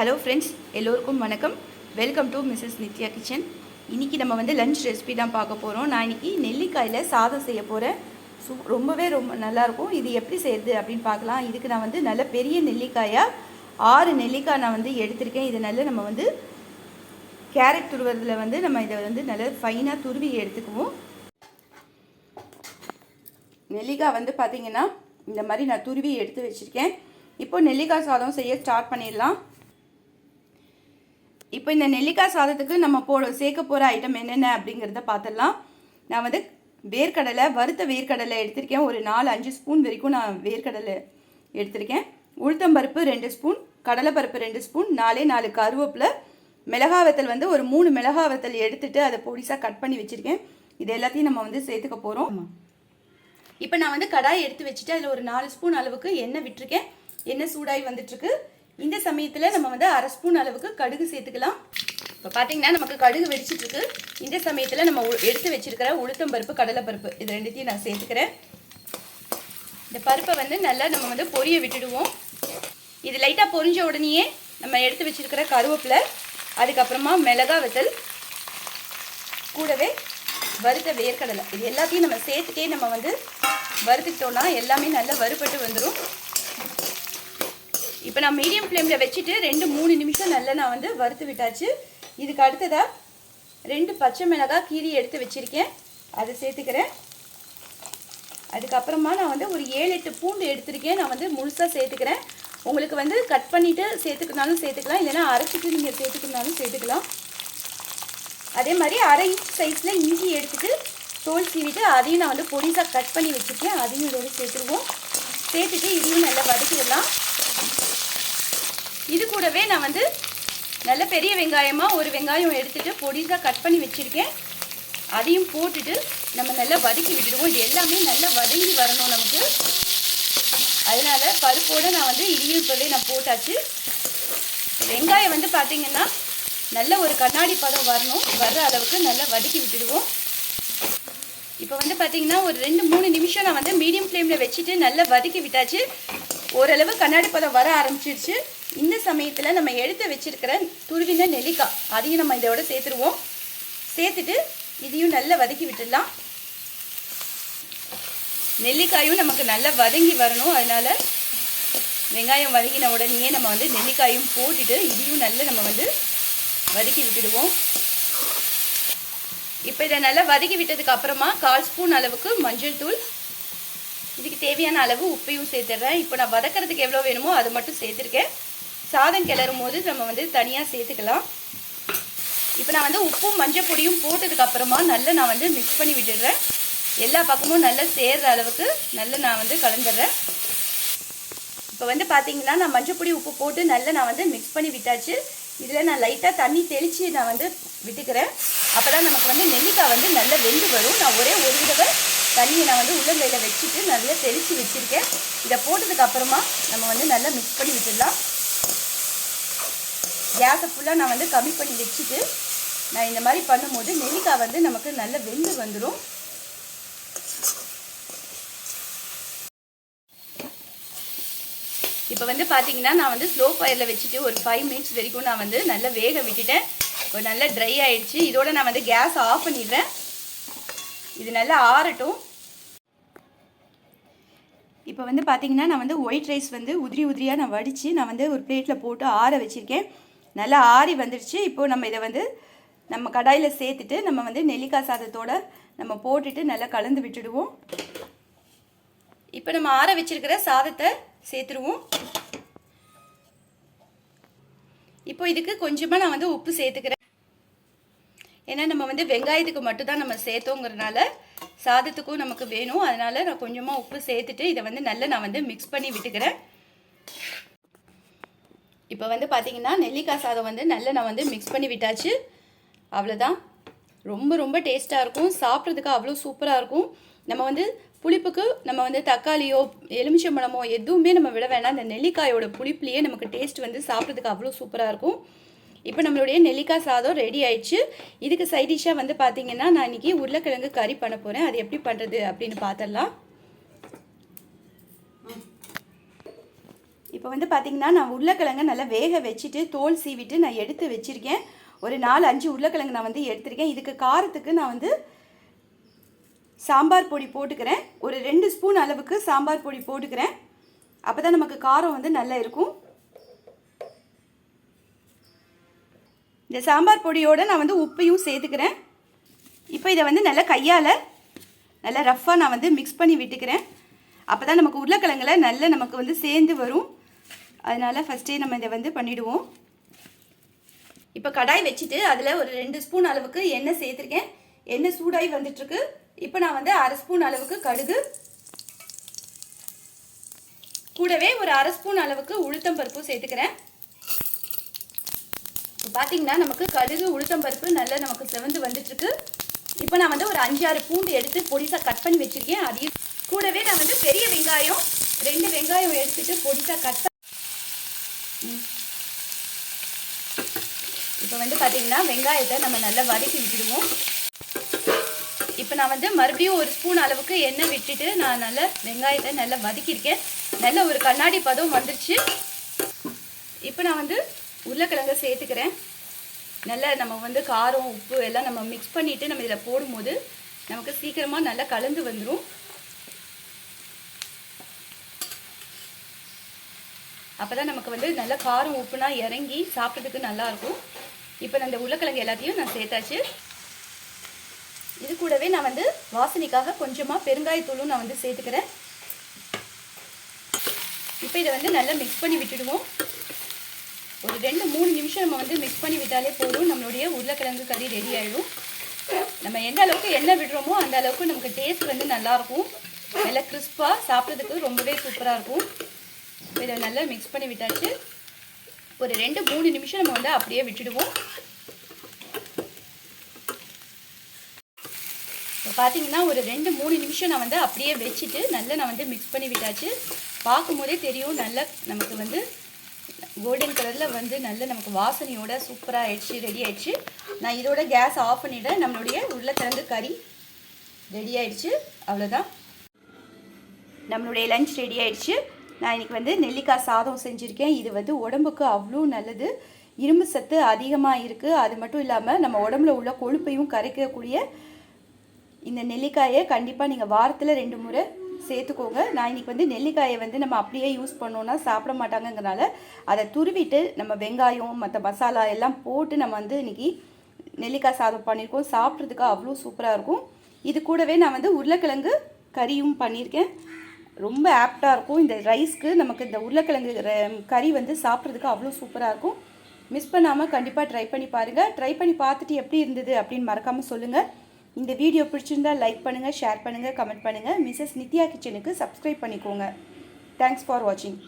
Hello friends எல்லோருக்கும் வணக்கம். Welcome to Mrs Nithya kitchen இன்றைக்கி நம்ம வந்து லஞ்ச் ரெசிபி தான் பார்க்க போகிறோம் நான் இன்றைக்கி நெல்லிக்காயில் சாதம் செய்ய போகிறேன் சூ ரொம்பவே ரொம்ப நல்லாயிருக்கும் இது எப்படி செய்யுது அப்படின்னு பார்க்கலாம். இதுக்கு நான் வந்து நல்ல பெரிய நெல்லிக்காயாக ஆறு நெல்லிக்காய் நான் வந்து எடுத்திருக்கேன். இதை நம்ம வந்து கேரட் துருவதில் வந்து நம்ம இதை வந்து நல்ல ஃபைனாக துருவி எடுத்துக்குவோம். நெல்லிக்காய் வந்து பார்த்தீங்கன்னா இந்த மாதிரி நான் துருவி எடுத்து வச்சுருக்கேன். இப்போ நெல்லிக்காய் சாதம் செய்ய ஸ்டார்ட் பண்ணிடலாம். இப்போ இந்த நெல்லிக்காய் சாதத்துக்கு நம்ம போ சேர்க்க போகிற ஐட்டம் என்னென்ன அப்படிங்கிறத பார்த்துடலாம் நான் வந்து வேர்க்கடலை வறுத்த வேர்க்கடலை எடுத்திருக்கேன். ஒரு நாலு அஞ்சு ஸ்பூன் வரைக்கும் நான் வேர்க்கடலை எடுத்திருக்கேன். உளுத்தம்பருப்பு ரெண்டு ஸ்பூன் கடலைப்பருப்பு ரெண்டு ஸ்பூன் நாலே நாலு கருவேப்பிலை. மிளகா வத்தல் வந்து ஒரு மூணு மிளகா வத்தல் எடுத்துட்டு அதை பொடிசாக கட் பண்ணி வச்சுருக்கேன். இது எல்லாத்தையும் நம்ம வந்து சேர்த்துக்க போகிறோம் இப்போ நான் வந்து கடாய் எடுத்து வச்சுட்டு அதில் ஒரு நாலு ஸ்பூன் அளவுக்கு எண்ணெய் விட்டுருக்கேன். எண்ணெய் சூடாகி வந்துட்டுருக்கு. இந்த சமயத்தில் நம்ம வந்து அரை ஸ்பூன் அளவுக்கு கடுகு சேர்த்துக்கலாம். இப்போ பார்த்தீங்கன்னா நமக்கு கடுகு வெடிச்சிட்டு இருக்கு இந்த சமயத்தில் நம்ம உ- எடுத்து வச்சிருக்கிற உளுத்தம் பருப்பு கடலைப்பருப்பு இது ரெண்டுத்தையும் நான் சேர்த்துக்கிறேன். இந்த பருப்பை வந்து நல்லா நம்ம வந்து பொரிய விட்டுடுவோம். இது லைட்டாக பொரிஞ்ச உடனேயே நம்ம எடுத்து வச்சிருக்கிற கருவேப்பிலை அதுக்கப்புறமா மிளகா வத்தல் கூடவே வறுத்த வேர்க்கடலை. இது எல்லாத்தையும் நம்ம சேர்த்துட்டே நம்ம வந்து வறுத்துக்கிட்டோம்னா எல்லாமே நல்லா வறுபட்டு வந்துடும் இப்போ நான் மீடியம் ஃப்ளேமில் வச்சுட்டு ரெண்டு மூணு நிமிஷம் நல்லா நான் வந்து வறுத்து விட்டாச்சு. இதுக்கு அடுத்ததாக ரெண்டு பச்சை மிளகாய் கீரி எடுத்து வச்சுருக்கேன். அதை சேர்த்துக்கிறேன். அதுக்கப்புறமா நான் வந்து ஒரு ஏழு எட்டு பூண்டு எடுத்திருக்கேன். நான் வந்து முழுசாக சேர்த்துக்கிறேன். உங்களுக்கு வந்து கட் பண்ணிவிட்டு சேர்த்துக்கினாலும் சேர்த்துக்கலாம். இல்லைன்னா அரைச்சிட்டு நீங்கள் சேர்த்துக்கினாலும் சேர்த்துக்கலாம். அதே மாதிரி அரை இன்ச் சைஸில் இஞ்சி எடுத்துட்டு தோல் சீவிட்டு அதையும் நான் வந்து பொடிசாக கட் பண்ணி வச்சுருக்கேன். அதையும் இதோடு சேர்த்துருவோம். சேர்த்துட்டு இதையும் நல்லா வதக்கிடலாம். இது கூடவே நான் வந்து நல்ல பெரிய வெங்காயமாக ஒரு வெங்காயம் எடுத்துட்டு பொடிசாக கட் பண்ணி வச்சுருக்கேன். அதையும் போட்டுட்டு நம்ம நல்லா வதக்கி விட்டுடுவோம். இது எல்லாமே நல்லா வதங்கி வரணும் நமக்கு. அதனால் பருப்போடு நான் வந்து இதையும் இப்போவே நான் போட்டாச்சு. வெங்காயம் வந்து பார்த்தீங்கன்னா நல்ல ஒரு கண்ணாடி பதம் வரணும். வர்ற அளவுக்கு நல்லா வதக்கி விட்டுடுவோம். இப்போ வந்து பார்த்தீங்கன்னா ஒரு ரெண்டு மூணு நிமிஷம் நான் வந்து மீடியம் ஃப்ளேமில் வச்சுட்டு நல்லா வதக்கி விட்டாச்சு. ஓரளவு கண்ணாடி பதம் வர ஆரம்பிச்சிருச்சு. இந்த சமயத்தில் நம்ம எடுத்து வச்சிருக்கிற துருவின நெல்லிக்காய் அதையும் நம்ம இதோட சேர்த்துருவோம். சேர்த்துட்டு இதையும் நல்லா வதக்கி விட்டுடலாம். நெல்லிக்காயும் நமக்கு நல்லா வதங்கி வரணும். அதனால் வெங்காயம் வதங்கின உடனேயே நம்ம வந்து நெல்லிக்காயும் போட்டுட்டு இதையும் நல்லா நம்ம வந்து வதக்கி விட்டுடுவோம். இப்போ இதை நல்லா வதக்கி விட்டதுக்கு அப்புறமா கால் ஸ்பூன் அளவுக்கு மஞ்சள் தூள். இதுக்கு தேவையான அளவு உப்பையும் சேர்த்துடுறேன். இப்போ நான் வதக்கிறதுக்கு எவ்வளோ வேணுமோ அது மட்டும் சேர்த்துருக்கேன். சாதம் கிளறும் போது நம்ம வந்து தனியாக சேர்த்துக்கலாம். இப்போ நான் வந்து உப்பும் மஞ்சள் பொடியும் போட்டதுக்கு அப்புறமா நல்லா நான் வந்து மிக்ஸ் பண்ணி விட்டுடுறேன். எல்லா பக்கமும் நல்லா சேர்ற அளவுக்கு நல்லா நான் வந்து கலந்துடுறேன். இப்போ வந்து பார்த்தீங்கன்னா நான் மஞ்சள் பொடி உப்பு போட்டு நல்லா நான் வந்து மிக்ஸ் பண்ணி விட்டாச்சு. இதில் நான் லைட்டாக தண்ணி தெளித்து நான் வந்து விட்டுக்கிறேன். அப்போ தான் நமக்கு வந்து நெல்லிக்காய் வந்து நல்லா வெந்து வரும். நான் ஒரே ஒரு தடவை தண்ணியை நான் வந்து உள்ளங்கையில் வச்சுட்டு நல்லா தெளித்து வச்சுருக்கேன். இதை போட்டதுக்கு அப்புறமா நம்ம வந்து நல்லா மிக்ஸ் பண்ணி விட்டுடலாம். கேஸை ஃபுல்லாக நான் வந்து கம்மி பண்ணி வச்சுட்டு நான் இந்த மாதிரி பண்ணும்போது நெல்லிக்காய் வந்து நமக்கு நல்ல வெந்து வந்துடும் இப்போ வந்து பார்த்தீங்கன்னா நான் வந்து ஸ்லோ ஃபயரில் வச்சுட்டு ஒரு ஃபைவ் மினிட்ஸ் வரைக்கும் நான் வந்து நல்லா வேக விட்டுட்டேன். ஒரு நல்லா ட்ரை ஆகிடுச்சு இதோட நான் வந்து கேஸ் ஆஃப் பண்ணிடுறேன். இது நல்லா ஆறட்டும். இப்போ வந்து பார்த்தீங்கன்னா நான் வந்து ஒயிட் ரைஸ் வந்து உதிரி உதிரியாக நான் வடித்து நான் வந்து ஒரு பிளேட்டில் போட்டு ஆற வச்சுருக்கேன். நல்லா ஆறி வந்துடுச்சு. இப்போது நம்ம இதை வந்து நம்ம கடாயில் சேர்த்துட்டு நம்ம வந்து நெல்லிக்காய் சாதத்தோட நம்ம போட்டுட்டு நல்லா கலந்து விட்டுடுவோம். இப்போ நம்ம ஆற வச்சிருக்கிற சாதத்தை சேர்த்துருவோம். இப்போ இதுக்கு கொஞ்சமாக நான் வந்து உப்பு சேர்த்துக்கிறேன். ஏன்னா நம்ம வந்து வெங்காயத்துக்கு மட்டும்தான் நம்ம சேர்த்தோங்கிறனால சாதத்துக்கும் நமக்கு வேணும். அதனால நான் கொஞ்சமாக உப்பு சேர்த்துட்டு இதை வந்து நல்லா நான் வந்து மிக்ஸ் பண்ணி விட்டுக்கிறேன். இப்போ வந்து பார்த்தீங்கன்னா நெல்லிக்காய் சாதம் வந்து நல்லா நான் வந்து மிக்ஸ் பண்ணி விட்டாச்சு. அவ்வளோதான் ரொம்ப ரொம்ப டேஸ்ட்டாக இருக்கும். சாப்பிட்றதுக்கு அவ்வளோ சூப்பராக இருக்கும். நம்ம வந்து புளிப்புக்கு நம்ம வந்து தக்காளியோ எலுமிச்சம்பழமோ எதுவுமே நம்ம விட வேணாம். அந்த நெல்லிக்காயோட புளிப்புலேயே நமக்கு டேஸ்ட் வந்து சாப்பிட்றதுக்கு அவ்வளோ சூப்பராக இருக்கும். இப்போ நம்மளுடைய நெல்லிக்காய் சாதம் ரெடி ஆயிடுச்சு. இதுக்கு சைடிஷாக வந்து பார்த்தீங்கன்னா நான் இன்றைக்கி உருளைக்கிழங்கு கறி பண்ண போகிறேன் அது எப்படி பண்ணுறது அப்படின்னு பார்த்துடலாம். இப்போ வந்து பார்த்தீங்கன்னா நான் உருளைக்கிழங்கு நல்லா வேக வச்சுட்டு தோல் சீவிட்டு நான் எடுத்து வச்சுருக்கேன். ஒரு நாலு அஞ்சு உருளைக்கிழங்கு நான் வந்து எடுத்திருக்கேன். இதுக்கு காரத்துக்கு நான் வந்து சாம்பார் பொடி போட்டுக்கிறேன். ஒரு ரெண்டு ஸ்பூன் அளவுக்கு சாம்பார் பொடி போட்டுக்கிறேன். அப்போ தான் நமக்கு காரம் வந்து நல்லா இருக்கும். இந்த சாம்பார் பொடியோடு நான் வந்து உப்பையும் சேர்த்துக்கிறேன். இப்போ இதை வந்து நல்லா கையால் நல்லா ரஃப்பாக நான் வந்து மிக்ஸ் பண்ணி விட்டுக்கிறேன். அப்போ தான் நமக்கு உருளைக்கிழங்குல நல்லா நமக்கு வந்து சேர்ந்து வரும். அதனால் ஃபஸ்ட்டே நம்ம இதை வந்து பண்ணிவிடுவோம் இப்போ கடாய் வச்சுட்டு அதில் ஒரு ரெண்டு ஸ்பூன் அளவுக்கு எண்ணெய் சேர்த்துருக்கேன். எண்ணெய் சூடாகி வந்துட்டுருக்கு. இப்போ நான் வந்து அரை ஸ்பூன் அளவுக்கு கடுகு. கூடவே ஒரு அரை ஸ்பூன் அளவுக்கு உளுத்தம் பருப்பும் சேர்த்துக்கிறேன். பார்த்தீங்கன்னா நமக்கு கடுகு உளுத்தம் பருப்பு நல்லா நமக்கு செவந்து வந்துட்டுருக்கு. இப்போ நான் வந்து ஒரு அஞ்சாறு பூண்டு எடுத்து பொடிசாக கட் பண்ணி வச்சுருக்கேன். அதையும் கூடவே நான் வந்து பெரிய வெங்காயம் ரெண்டு வெங்காயம் எடுத்துட்டு பொடிசாக கட் இப்போ வந்து பார்த்தீங்கன்னா வெங்காயத்தை நம்ம நல்லா வதக்கி விட்டுடுவோம். இப்போ நான் வந்து மறுபடியும் ஒரு ஸ்பூன் அளவுக்கு எண்ணெய் விட்டுட்டு நான் நல்லா வெங்காயத்தை நல்லா வதக்கியிருக்கேன். நல்ல ஒரு கண்ணாடி பதம் வந்துருச்சு. இப்போ நான் வந்து உருளைக்கிழங்க சேர்த்துக்கிறேன். நல்லா நம்ம வந்து காரம் உப்பு எல்லாம் நம்ம மிக்ஸ் பண்ணிவிட்டு நம்ம இதில் போடும்போது நமக்கு சீக்கிரமாக நல்லா கலந்து வந்துடும் அப்போ தான் நமக்கு வந்து நல்லா காரம் உப்புனா இறங்கி சாப்பிட்றதுக்கு நல்லாயிருக்கும் இப்போ நான் இந்த உருளைக்கிழங்கு எல்லாத்தையும் நான் சேர்த்தாச்சு. இது கூடவே நான் வந்து வாசனைக்காக கொஞ்சமாக பெருங்காயத்தூளும் நான் வந்து சேர்த்துக்கிறேன். இப்போ இதை வந்து நல்லா மிக்ஸ் பண்ணி விட்டுடுவோம். ஒரு ரெண்டு மூணு நிமிஷம் நம்ம வந்து மிக்ஸ் பண்ணி விட்டாலே போதும். நம்மளுடைய உருளைக்கிழங்கு கறி ரெடி ஆகிடும் நம்ம எந்த அளவுக்கு எண்ணெய் விடுறோமோ அந்த அளவுக்கு நமக்கு டேஸ்ட் வந்து நல்லாயிருக்கும் நல்லா கிறிஸ்பாக சாப்பிட்றதுக்கு ரொம்பவே சூப்பராக இருக்கும். இதை நல்லா மிக்ஸ் பண்ணி விட்டாச்சு. ஒரு ரெண்டு மூணு நிமிஷம் நம்ம வந்து அப்படியே விட்டுடுவோம். இப்போ பார்த்தீங்கன்னா ஒரு ரெண்டு மூணு நிமிஷம் நான் வந்து அப்படியே வச்சுட்டு நல்லா நான் வந்து மிக்ஸ் பண்ணி விட்டாச்சு. பார்க்கும்போதே தெரியும் நல்லா நமக்கு வந்து கோல்டன் கலரில் வந்து நல்ல நமக்கு வாசனையோட சூப்பராக ஆயிடுச்சு ரெடி ஆயிடுச்சு. நான் இதோட கேஸ் ஆஃப் பண்ணிவிட்டேன் நம்மளுடைய உருளைக்கிழங்கு கறி ரெடி ஆயிடுச்சு. அவ்வளோதான் நம்மளுடைய லஞ்ச் ரெடி ஆயிடுச்சு. நான் இன்றைக்கி வந்து நெல்லிக்காய் சாதம் செஞ்சுருக்கேன். இது வந்து உடம்புக்கு அவ்வளோ நல்லது. இரும்பு சத்து அதிகமாக இருக்குது அது மட்டும் இல்லாமல் நம்ம உடம்புல உள்ள கொழுப்பையும் கரைக்கக்கூடிய இந்த நெல்லிக்காயை கண்டிப்பாக நீங்கள் வாரத்தில் ரெண்டு முறை சேர்த்துக்கோங்க. நான் இன்றைக்கி வந்து நெல்லிக்காயை வந்து நம்ம அப்படியே யூஸ் பண்ணோன்னா சாப்பிட மாட்டாங்கங்கிறனால அதை துருவிட்டு நம்ம வெங்காயம் மற்ற மசாலா எல்லாம் போட்டு நம்ம வந்து இன்றைக்கி நெல்லிக்காய் சாதம் பண்ணியிருக்கோம் சாப்பிட்றதுக்கு அவ்வளோ சூப்பராக இருக்கும். இது கூடவே நான் வந்து உருளைக்கிழங்கு கறியும் பண்ணியிருக்கேன் ரொம்ப ஆப்டாக இருக்கும். இந்த ரைஸ்க்கு நமக்கு இந்த உருளைக்கிழங்கு கறி வந்து சாப்பிட்றதுக்கு அவ்வளோ சூப்பராக இருக்கும். மிஸ் பண்ணாமல் கண்டிப்பாக ட்ரை பண்ணி பாருங்கள் ட்ரை பண்ணி பார்த்துட்டு எப்படி இருந்தது அப்படின்னு மறக்காமல் சொல்லுங்கள் இந்த வீடியோ பிடிச்சிருந்தா லைக் பண்ணுங்கள் ஷேர் பண்ணுங்கள் கமெண்ட் பண்ணுங்கள் மிஸ்ஸஸ் நித்யா கிச்சனுக்கு சப்ஸ்கிரைப் பண்ணிக்கோங்க. தேங்க்ஸ் ஃபார் வாட்சிங்